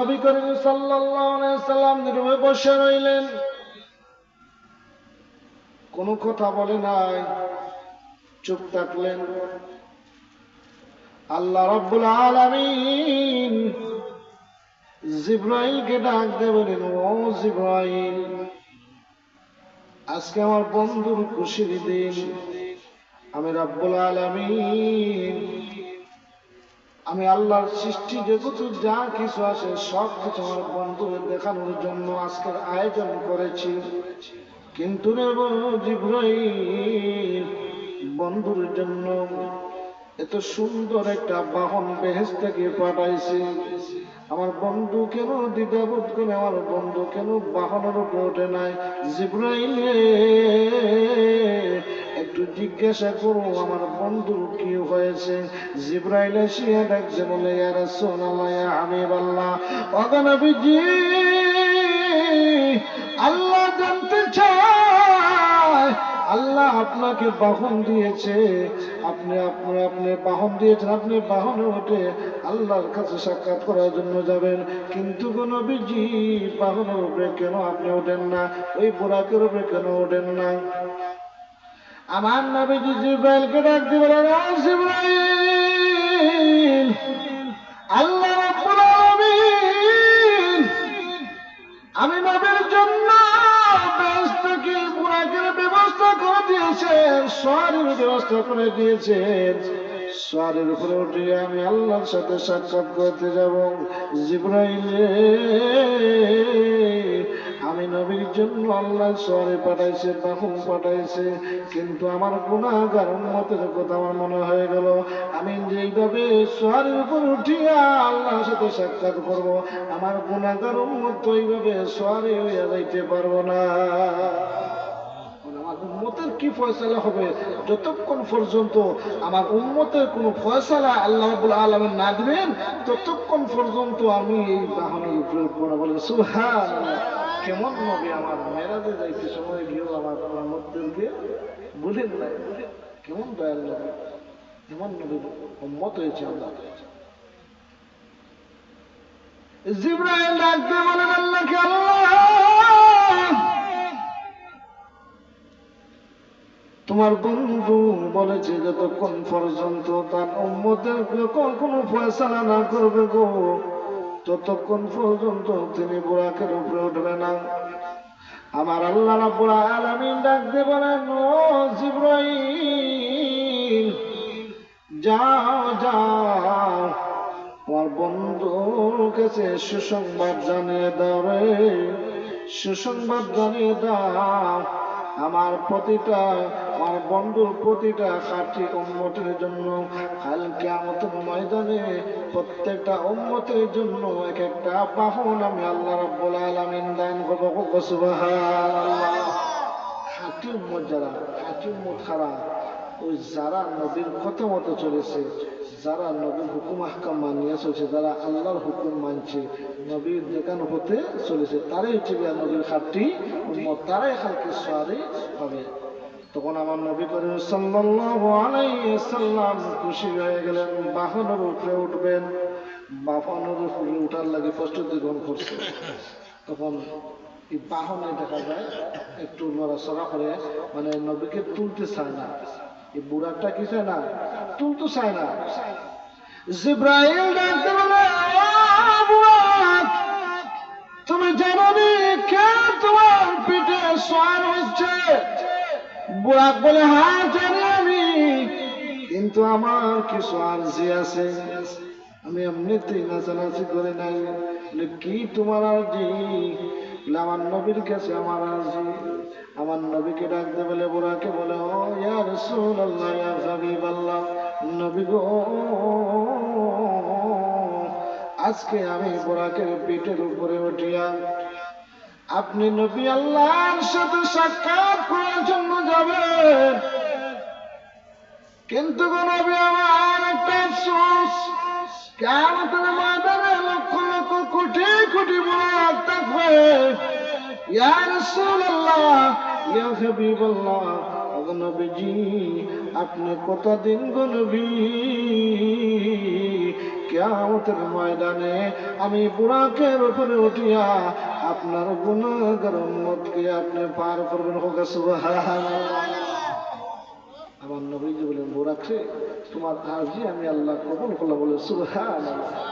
নবী করিম সাল্লাম নীরবে বসে রইলেন। কোনো কথা বলে নাই, চুপ থাকলেন। আল্লাহ রব্বুল আলামিন জিব্রাইলকে ডাক দিয়ে বলেন ও জিব্রাইল, আজকে আমার বন্ধুর খুশির দিন। আমি রব্বুল আলামিন আমি আল্লাহর সৃষ্টি জগৎ যা কিছু আছে সব কিছু আমার বন্ধুদের দেখানোর জন্য আজকের আয়োজন করেছি। কিন্তু রে জিব্রাইল, বন্ধুর জন্য এত সুন্দর একটা বাহন বেহেস থেকে পাঠাইছি। আমার বন্ধু কেন দ্বিধাবোধ করে, আমার বন্ধু কেন বাহনের উপরে ওঠে নাই? জিব্রাইল একটু জিজ্ঞাসা করো, আমার বন্ধুর কি হয়েছে? জিব্রাইল এসিয়া ডাকছে, বলে, ইয়া রাসূলুল্লাহ, ইয়া হাবিবাল্লাহ অগনবীজি আল্লাহ জানতে চায়, আল্লাহ আপনাকে বাহন দিয়েছে, আপনি আপনি আপনি বাহন দিয়েছেন, আপনি বাহনে উঠে আল্লাহর কাছে সাক্ষাৎ করার জন্য যাবেন। কিন্তু কোন বিজি বাহনের উপরে কেন আপনি ওঠেন না? ওই বোরাকের উপরে কেন ওঠেন না? আমার নবীজি জিব্রাইলকে ডাক দিবে জিব্রাইল, আল্লাহ রাব্বুল আলামিন, আমি নবীর জন্য বেশ থেকে বুড়াকের ব্যবস্থা করে দিয়েছেন সরের ব্যবস্থা করে দিয়েছেন সরের উপরে উঠে আমি আল্লাহর সাথে সাক্ষাৎ করতে যাব। জিব্রাইলে নবীর জন্য আল্লাহ সরে পাঠাইছে বাহুম পাঠাইছে। কিন্তু আমার গুণাগার উন্মতের কথা আমার মনে হয়ে গেল, আমি যেইভাবে সোয়ারের উপর উঠিয়া আল্লাহর সাথে সাক্ষাৎ করব, আমার গুণাগার উন্মত ওইভাবে সোয়ারে হইয়া যাইতে পারব না। আমার উম্মতের কি ফয়সালা হবে? যতক্ষণ পর্যন্ত আমার উম্মতের কোন ফয়সালা আল্লাহ আলামিন না দিবেন, ততক্ষণ পর্যন্ত আমি এই বাহনের উপরে পড়া বলে, সুবহানাল্লাহ। কেমন নবী আমার মেরাজে যাইতে সময় গিয়েও আমার উম্মতদেরকে বলেন নাই কেমন দয়াল নবী, কেমন নবী উম্মত হয়েছে আমরা তোমার বন্ধু বলেছে যতক্ষণ পর্যন্ত তার উম্মতের কোনো ফয়সালা না করবে গো। ততক্ষণ পর্যন্ত তিনি বুড়াকের উপরে উঠবে না। আমার আল্লাহ রাব্বুল আলামিন ডাক দিয়ে বলেন, ও জিব্রাইল, যাও যাও। তোমার বন্ধুর কাছে সুসংবাদ জানিয়ে দাও রে। সুসংবাদ জানিয়ে দাও। আমার প্রতিটা, আমার বন্ধুর প্রতিটা খাঁটি উন্মতের জন্য কাল কেমতের ময়দানে প্রত্যেকটা উন্মতের জন্য এক একটা বাহন আমি আল্লাহ রব্বুল আলমিন দান করব। সুবহানাল্লাহ। খাঁটি উম্মত যারা খাঁটি উম্মত খারাপ ওই যারা নদীর কথা মতো চলেছে, যারা নবীর হুকুম আহকাম মানিয়ে চলছে, যারা আল্লাহর হুকুম মানছে, নবীর দেখানো হতে চলেছে, তারাই হচ্ছে গিয়া নবীর উম্মত, তারাই খালকে সোয়ারে হবে। তখন আমার নবী করিম সাল্লাল্লাহু আলাইহি সাল্লাম খুশি হয়ে গেলেন বাহনের উপরে উঠবেন। বাহনের উপরে উঠার লাগে প্রস্তুতি গ্রহণ করছে। তখন এই বাহনে দেখা যায়, একটু নড়াচড়া করে মানে নবীকে তুলতে চায় না। এই বুড়াটা কি চায় না? তুলতে চায় না জিব্রাইল ডাকতে বলে তুমি জানো কে তোমার পিঠে সোয়ার হচ্ছে? বুড়াক বলে হ্যাঁ জানি আমি। কিন্তু আমার কিছু আর্জি আছে। আমি এমনিতেই নাচানাচি করে নাই। কি তোমার আর্জি? আমার নবীর কাছে আমার আর্জি? আমার নবীকে ডাকতে বলে, বুড়াকে বলে, ও ইয়া রাসূলুল্লাহ, ইয়া হাবিবাল্লাহ, নবী গো, আজকে আমি বুড়াকের পিঠের উপরে উঠিয়া, আপনি নবী আল্লাহর সাথে সাক্ষাৎ করার জন্য যাবেন। কিন্তু গো নবী, আমার একটা আফসোস কেন তুমি ময়দানে আপনি কতদিন গো নবী? কেয়ামতের ময়দানে আমি বুড়াকের উপরে উঠিয়া আপনার গুণাগার উম্মতকে আপনি পার করবেন হোক আমার নবীজি বলেন বোরাক রে তোমার আরজি আমি আল্লাহ কবুল করলাম বলে, সুবহানাল্লাহ।